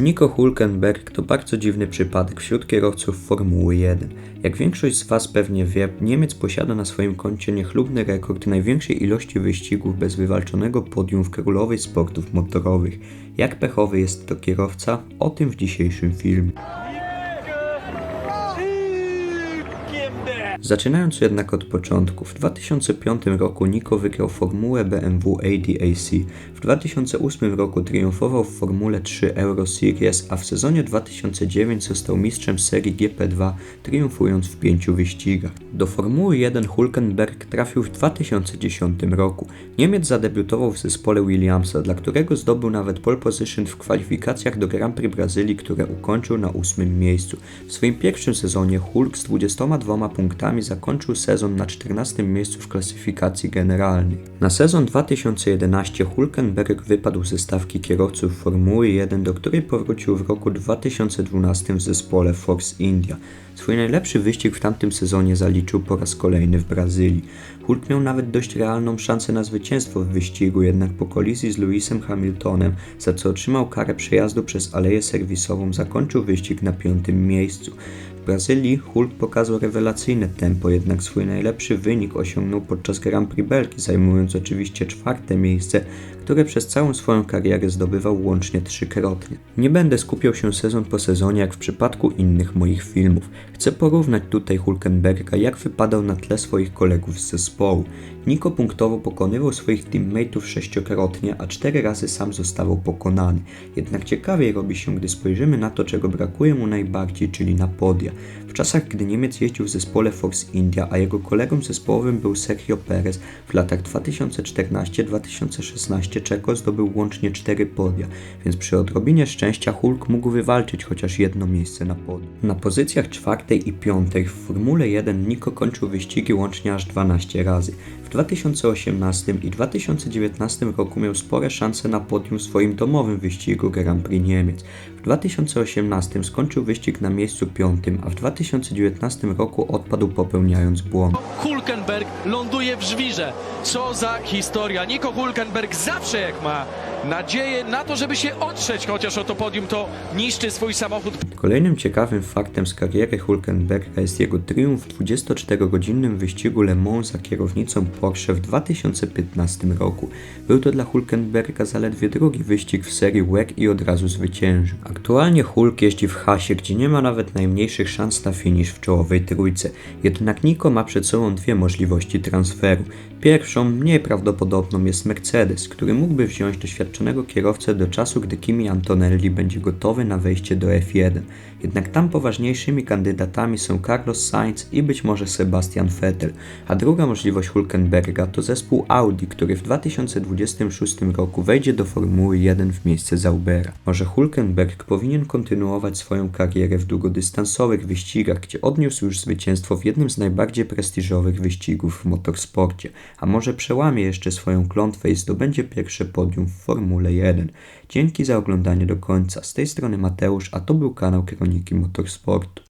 Nico Hulkenberg to bardzo dziwny przypadek wśród kierowców Formuły 1. Jak większość z Was pewnie wie, Niemiec posiada na swoim koncie niechlubny rekord największej ilości wyścigów bez wywalczonego podium w królowej sportów motorowych. Jak pechowy jest to kierowca? O tym w dzisiejszym filmie. Zaczynając jednak od początku, w 2005 roku Nico wygrał Formułę BMW ADAC, w 2008 roku triumfował w Formule 3 Euro Series, a w sezonie 2009 został mistrzem serii GP2, triumfując w pięciu wyścigach. Do Formuły 1 Hulkenberg trafił w 2010 roku. Niemiec zadebiutował w zespole Williamsa, dla którego zdobył nawet pole position w kwalifikacjach do Grand Prix Brazylii, które ukończył na ósmym miejscu. W swoim pierwszym sezonie Hulk z 22 punktami zakończył sezon na 14 miejscu w klasyfikacji generalnej. Na sezon 2011 Hulkenberg wypadł ze stawki kierowców Formuły 1, do której powrócił w roku 2012 w zespole Force India. Swój najlepszy wyścig w tamtym sezonie zaliczył po raz kolejny w Brazylii. Hulk miał nawet dość realną szansę na zwycięstwo w wyścigu, jednak po kolizji z Lewisem Hamiltonem, za co otrzymał karę przejazdu przez aleję serwisową, zakończył wyścig na piątym miejscu. W Brazylii Hulk pokazał rewelacyjne tempo, jednak swój najlepszy wynik osiągnął podczas Grand Prix Belgii, zajmując oczywiście czwarte miejsce, które przez całą swoją karierę zdobywał łącznie trzykrotnie. Nie będę skupiał się sezon po sezonie jak w przypadku innych moich filmów. Chcę porównać tutaj Hulkenberga, jak wypadał na tle swoich kolegów z zespołu. Nico punktowo pokonywał swoich teammateów sześciokrotnie, a cztery razy sam zostawał pokonany. Jednak ciekawiej robi się, gdy spojrzymy na to, czego brakuje mu najbardziej, czyli na podia. W czasach, gdy Niemiec jeździł w zespole Force India, a jego kolegą zespołowym był Sergio Perez, w latach 2014-2016 Czeko zdobył łącznie 4 podia, więc przy odrobinie szczęścia Hulk mógł wywalczyć chociaż jedno miejsce na podium. Na pozycjach czwartej i piątej w Formule 1 Nico kończył wyścigi łącznie aż 12 razy. W 2018 i 2019 roku miał spore szanse na podium w swoim domowym wyścigu Grand Prix Niemiec. W 2018 skończył wyścig na miejscu piątym, a w 2019 roku odpadł popełniając błąd. Hulkenberg ląduje w żwirze. Co za historia. Nico Hulkenberg zawsze jak ma nadzieję na to, żeby się otrzeć chociaż o to podium, to niszczy swój samochód. Kolejnym ciekawym faktem z kariery Hulkenberga jest jego triumf w 24-godzinnym wyścigu Le Mans za kierownicą Porsche w 2015 roku. Był to dla Hulkenberga zaledwie drugi wyścig w serii WEC i od razu zwyciężył. Aktualnie Hulk jeździ w Hasie, gdzie nie ma nawet najmniejszych szans na finisz w czołowej trójce. Jednak Nico ma przed sobą dwie możliwości transferu. Pierwszą, mniej prawdopodobną jest Mercedes, który mógłby wziąć doświadczonego kierowcę do czasu, gdy Kimi Antonelli będzie gotowy na wejście do F1. Jednak tam poważniejszymi kandydatami są Carlos Sainz i być może Sebastian Vettel, a druga możliwość Hulkenberga to zespół Audi, który w 2026 roku wejdzie do Formuły 1 w miejsce Zaubera. Może Hulkenberg powinien kontynuować swoją karierę w długodystansowych wyścigach, gdzie odniósł już zwycięstwo w jednym z najbardziej prestiżowych wyścigów w motorsporcie, a może przełamie jeszcze swoją klątwę i zdobędzie pierwsze podium w Formule 1. Dzięki za oglądanie do końca. Z tej strony Mateusz, a to był kanał Kroniki Motorsportu.